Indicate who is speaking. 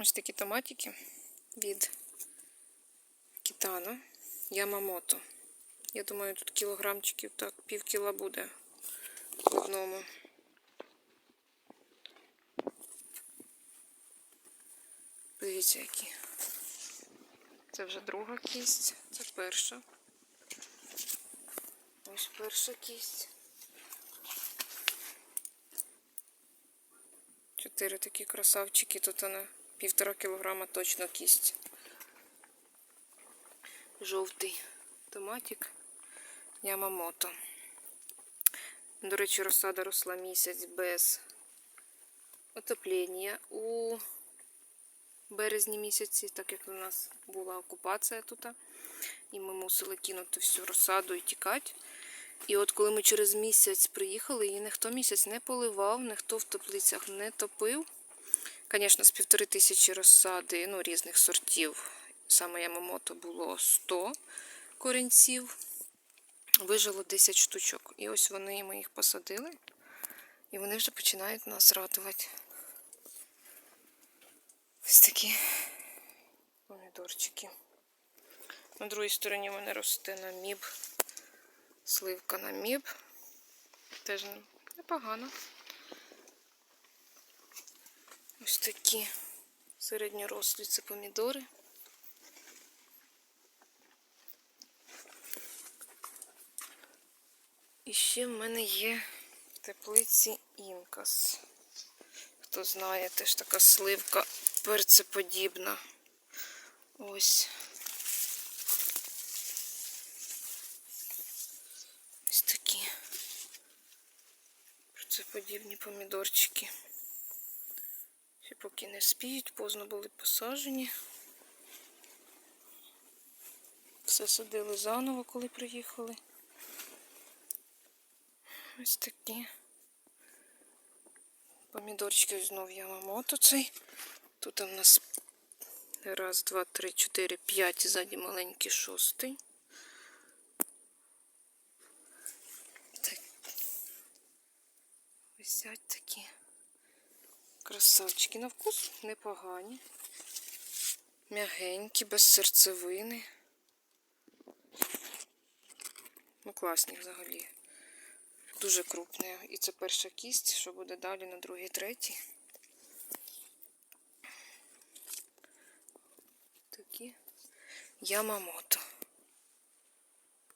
Speaker 1: Ось такі томатики від Кітана Ямамото. Я думаю, тут кілограмчиків так, пів кіла буде в одному. Дивіться, які. Це вже друга кість, це перша. Ось перша кість. Чотири такі красавчики, тут на півтора кілограма точно кість. Жовтий томатик Ямамото. До речі, розсада росла місяць без отоплення у березні місяці, так як у нас була окупація тут. І ми мусили кинути всю розсаду і тікати. І от коли ми через місяць приїхали, її ніхто місяць не поливав, ніхто в теплицях не топив. Звісно, з півтори тисячі розсади ну, різних сортів. Саме Ямамото було 100 корінців. Вижило 10 штучок. І ось вони, ми їх посадили. І вони вже починають нас радувати. Ось такі помідорчики. На другій стороні в мене росте наміб. Сливка наміб. Теж непогано. Ось такі середньорослі це помідори. І ще в мене є в теплиці інкас. Хто знає, теж така сливка перцеподібна. Ось. Ось такі перцеподібні помідорчики. Поки не спіють, поздно були посаджені. Все садили заново, коли приїхали. Ось такі. Помідорчики знов Ямамото цей. Тут у нас раз, два, три, чотири, п'ять, ззаді маленький шостий. Так. Висять такі красавчики. На вкус непогані. М'ягенькі, без серцевини. Ну, класні взагалі. Дуже крупне. І це перша кість, що буде далі на другій, третій. Такі Ямамото.